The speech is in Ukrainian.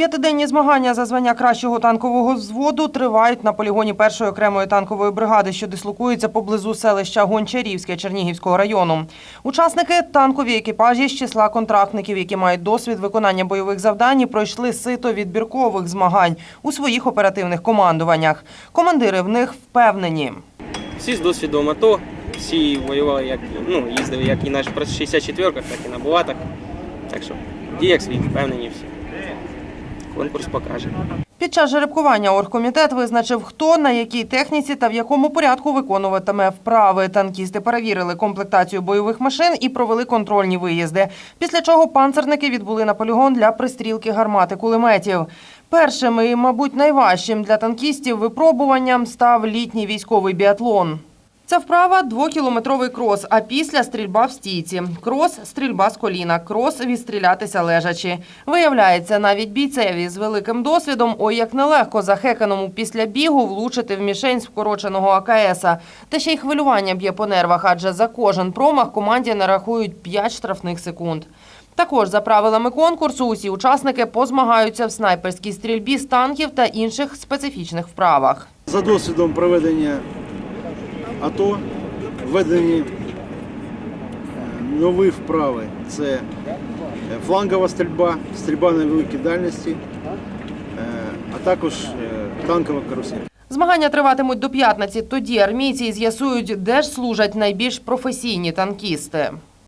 П'ятиденні змагання за звання кращого танкового взводу тривають на полігоні першої окремої танкової бригади, що дислокується поблизу селища Гончарівське Чернігівського району. Учасники танкові екіпажі з числа контрактників, які мають досвід виконання бойових завдань, пройшли сито відбіркових змагань у своїх оперативних командуваннях. Командири в них впевнені. Всі з досвідом АТО, всі воювали, як ну, їздили як і на 64-ках, так і на булатах. Так що в діях свій впевнені всі. Конкурс покаже. Під час жеребкування оргкомітет визначив, хто на якій техніці та в якому порядку виконуватиме вправи. Танкісти перевірили комплектацію бойових машин і провели контрольні виїзди. Після чого панцерники відбули на полігон для пристрілки гармати кулеметів. Першим і, мабуть, найважчим для танкістів випробуванням став літній військовий біатлон. Ця вправа двокілометровий крос, а після стрільба в стійці. Крос стрільба з коліна, крос відстрілятися лежачи. Виявляється, навіть бійцеві з великим досвідом, ой, як нелегко захеканому після бігу влучити в мішень з вкороченого АКСа. Та ще й хвилювання б'є по нервах, адже за кожен промах команді нарахують 5 штрафних секунд. Також за правилами конкурсу усі учасники позмагаються в снайперській стрільбі з танків та інших специфічних вправах. За досвідом проведення АТО введені е, нові вправи. Це е, флангова стрільба, стрільба на великій дальності, е, а також танкова карусель. Змагання триватимуть до п'ятниці. Тоді армійці з'ясують, де ж служать найбільш професійні танкісти.